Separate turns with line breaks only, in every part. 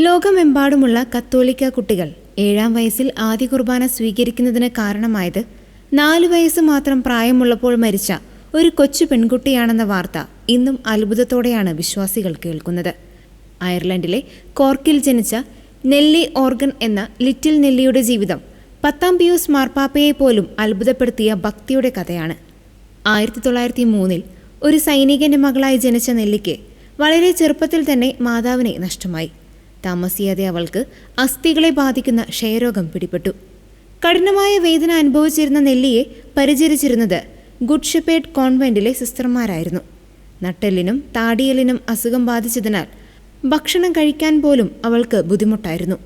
ലോകമെമ്പാടുമുള്ള കത്തോലിക്ക കുട്ടികൾ ഏഴാം വയസ്സിൽ ആദ്യ കുർബാന സ്വീകരിക്കുന്നതിന് കാരണമായത് നാല് വയസ്സ് മാത്രം പ്രായമുള്ളപ്പോൾ മരിച്ച ഒരു കൊച്ചു പെൺകുട്ടിയാണെന്ന വാർത്ത ഇന്നും അത്ഭുതത്തോടെയാണ് വിശ്വാസികൾ കേൾക്കുന്നത്. അയർലൻഡിലെ കോർക്കിൽ ജനിച്ച നെല്ലി ഓർഗൻ എന്ന ലിറ്റിൽ നെല്ലിയുടെ ജീവിതം പത്താം പിയൂസ് മാർപ്പാപ്പയെ പോലും അത്ഭുതപ്പെടുത്തിയ ഭക്തിയുടെ കഥയാണ്. ആയിരത്തി തൊള്ളായിരത്തി മൂന്നിൽ ഒരു സൈനികന്റെ മകളായി ജനിച്ച നെല്ലിക്ക് വളരെ ചെറുപ്പത്തിൽ തന്നെ മാതാവിനെ നഷ്ടമായി. താമസിയാതെ അവൾക്ക് അസ്ഥികളെ ബാധിക്കുന്ന ക്ഷയരോഗം പിടിപെട്ടു. കഠിനമായ വേദന അനുഭവിച്ചിരുന്ന നെല്ലിയെ പരിചരിച്ചിരുന്നത് ഗുഡ് കോൺവെന്റിലെ സിസ്റ്റർമാരായിരുന്നു. നട്ടെല്ലിനും താടിയലിനും അസുഖം ബാധിച്ചതിനാൽ ഭക്ഷണം കഴിക്കാൻ പോലും അവൾക്ക് ബുദ്ധിമുട്ടായിരുന്നു.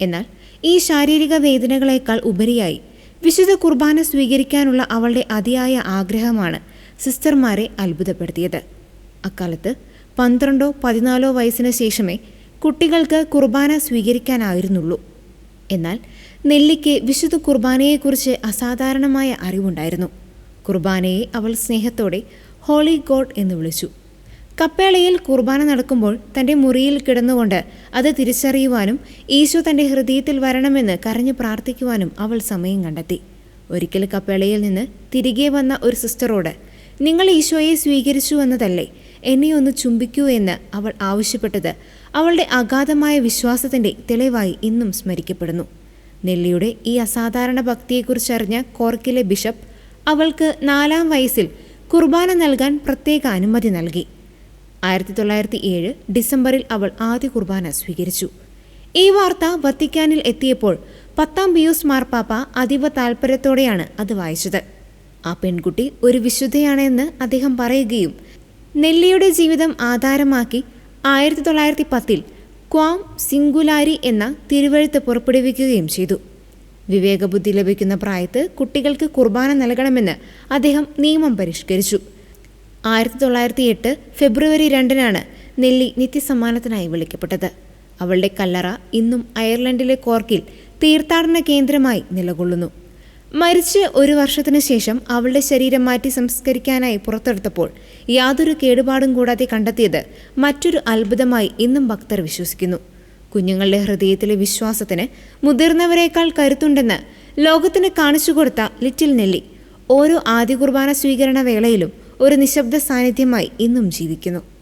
എന്നാൽ ഈ ശാരീരിക വേദനകളേക്കാൾ ഉപരിയായി വിശുദ്ധ കുർബാന സ്വീകരിക്കാനുള്ള അവളുടെ അതിയായ ആഗ്രഹമാണ് സിസ്റ്റർമാരെ അത്ഭുതപ്പെടുത്തിയത്. അക്കാലത്ത് പന്ത്രണ്ടോ പതിനാലോ വയസ്സിന് ശേഷമേ കുട്ടികൾക്ക് കുർബാന സ്വീകരിക്കാനായിരുന്നുള്ളൂ. എന്നാൽ നെല്ലിക്ക് വിശുദ്ധ കുർബാനയെക്കുറിച്ച് അസാധാരണമായ അറിവുണ്ടായിരുന്നു. കുർബാനയെ അവൾ സ്നേഹത്തോടെ ഹോളി ഗോഡ് എന്ന് വിളിച്ചു. കപ്പേളയിൽ കുർബാന നടക്കുമ്പോൾ തന്റെ മുറിയിൽ കിടന്നുകൊണ്ട് അത് തിരിച്ചറിയുവാനും ഈശോ തന്റെ ഹൃദയത്തിൽ വരണമെന്ന് കരഞ്ഞു പ്രാർത്ഥിക്കുവാനും അവൾ സമയം കണ്ടെത്തി. ഒരിക്കൽ കപ്പേളയിൽ നിന്ന് തിരികെ വന്ന ഒരു സിസ്റ്ററോട് നിങ്ങൾ ഈശോയെ സ്വീകരിച്ചു എന്നതല്ലേ? എന്നെ ഒന്ന് ചുംബിക്കൂ എന്ന് അവൾ ആവശ്യപ്പെട്ടത്. അവളുടെ അഗാധമായ വിശ്വാസത്തിന്റെ തെളിവായി ഇന്നും സ്മരിക്കപ്പെടുന്നു. നെല്ലിയുടെ ഈ അസാധാരണ ഭക്തിയെക്കുറിച്ചറിഞ്ഞ കോർക്കിലെ ബിഷപ്പ് അവൾക്ക് നാലാം വയസ്സിൽ കുർബാന നൽകാൻ പ്രത്യേക അനുമതി നൽകി. ആയിരത്തി തൊള്ളായിരത്തി ഏഴ് ഡിസംബറിൽ അവൾ ആദ്യ കുർബാന സ്വീകരിച്ചു. ഈ വാർത്ത വത്തിക്കാനിൽ എത്തിയപ്പോൾ പത്താം പിയൂസ് മാർപ്പാപ്പ അതീവ താൽപ്പര്യത്തോടെയാണ് അത് വായിച്ചത്. ആ പെൺകുട്ടി ഒരു വിശുദ്ധയാണെന്ന് അദ്ദേഹം പറയുകയും നെല്ലിയുടെ ജീവിതം ആധാരമാക്കി ആയിരത്തി തൊള്ളായിരത്തി പത്തിൽ ക്വാം സിംഗുലാരി എന്ന തിരുവഴുത്ത് പുറപ്പെടുവിക്കുകയും ചെയ്തു. വിവേകബുദ്ധി ലഭിക്കുന്ന പ്രായത്ത് കുട്ടികൾക്ക് കുർബാന നൽകണമെന്ന് അദ്ദേഹം നിയമം പരിഷ്കരിച്ചു. ആയിരത്തി തൊള്ളായിരത്തി എട്ട് ഫെബ്രുവരി രണ്ടിനാണ് നെല്ലി നിത്യസമ്മാനത്തിനായി വിളിക്കപ്പെട്ടത്. അവളുടെ കല്ലറ ഇന്നും അയർലൻഡിലെ കോർക്കിൽ തീർത്ഥാടന കേന്ദ്രമായി നിലകൊള്ളുന്നു. മരിച്ച് ഒരു വർഷത്തിനു ശേഷം അവളുടെ ശരീരം മാറ്റി സംസ്കരിക്കാനായി പുറത്തെടുത്തപ്പോൾ യാതൊരു കേടുപാടും കൂടാതെ കണ്ടെത്തിയത് മറ്റൊരു അത്ഭുതമായി ഇന്നും ഭക്തർ വിശ്വസിക്കുന്നു. കുഞ്ഞുങ്ങളുടെ ഹൃദയത്തിലെ വിശ്വാസത്തിന് മുതിർന്നവരെക്കാൾ കരുത്തുണ്ടെന്ന് ലോകത്തിന് കാണിച്ചു കൊടുത്ത ലിറ്റിൽ നെല്ലി ഓരോ ആദ്യ കുർബാന സ്വീകരണ വേളയിലും ഒരു നിശബ്ദ സാന്നിധ്യമായി ഇന്നും ജീവിക്കുന്നു.